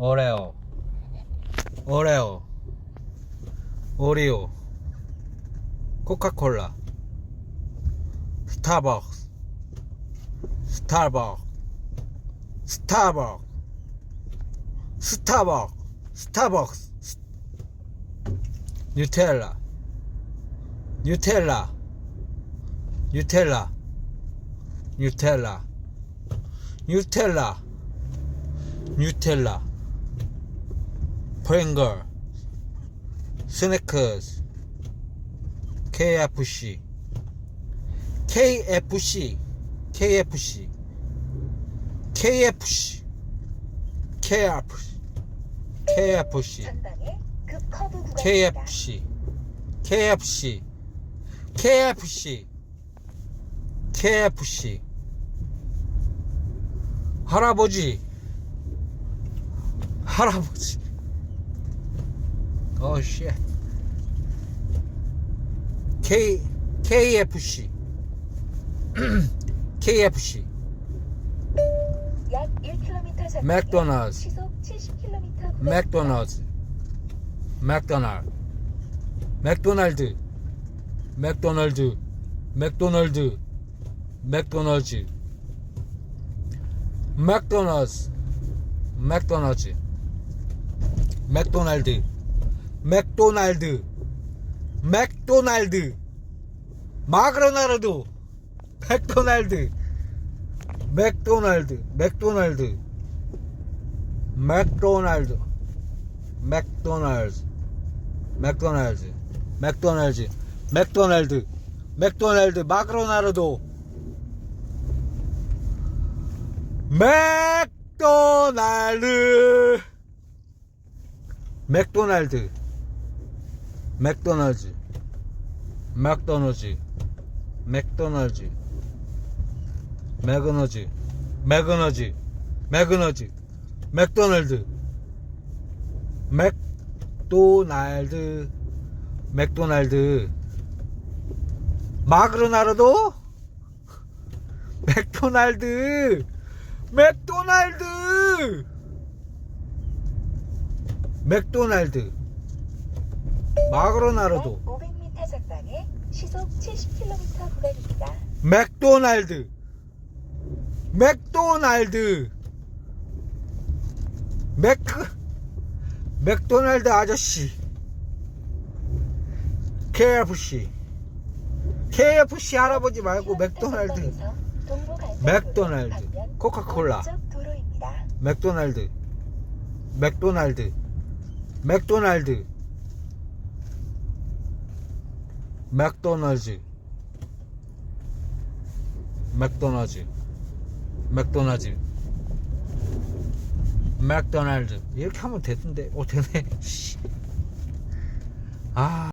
오레오. 오레오. 오리오. 코카콜라. 스타벅스. 스타벅 스타벅 스타벅 스타벅스 스- 뉴텔라. 뉴텔라. 뉴텔라. 뉴텔라. 뉴텔라. 뉴텔라 프링글 스네크스 KFC KFC KFC KFC KFC KFC. KFC KFC KFC KFC 할아버지 할아버지 어쉣 K KFC KFC 약 1km 전방에 맥도날드. 시속 70km 구간 맥도날드 맥도날드. 맥도날드. 맥도날드. 맥도날드. 맥도날드. 맥도날드. 맥도날드. 맥도날드 맥도날드 맥도날드 마그로나르도 맥도날드 맥도날드 맥도날드 맥도날드 맥도날드 맥도날드 맥도날드 맥도날드 맥도날드 마크로나르도 맥도날드 맥도날드 맥도날드 맥도너지 맥도날드 맥너지 맥너지 맥너지 맥도날드 맥도날드 맥도날드. 마그로나라도? 맥도날드 맥도날드. 맥도날드. 마그로나르도. 500m 전방에 시속 70km 구간입니다. 맥도날드. 맥도날드. 맥 맥도날드 아저씨. KFC KFC 할아버지 말고 맥도날드. 맥도날드, 코카콜라. 맥도날드. 맥도날드. 맥도날드 맥도날드. 맥도날드. 맥도날드. 맥도날드. 이렇게 하면 되던데. 오 되네. 씨. 아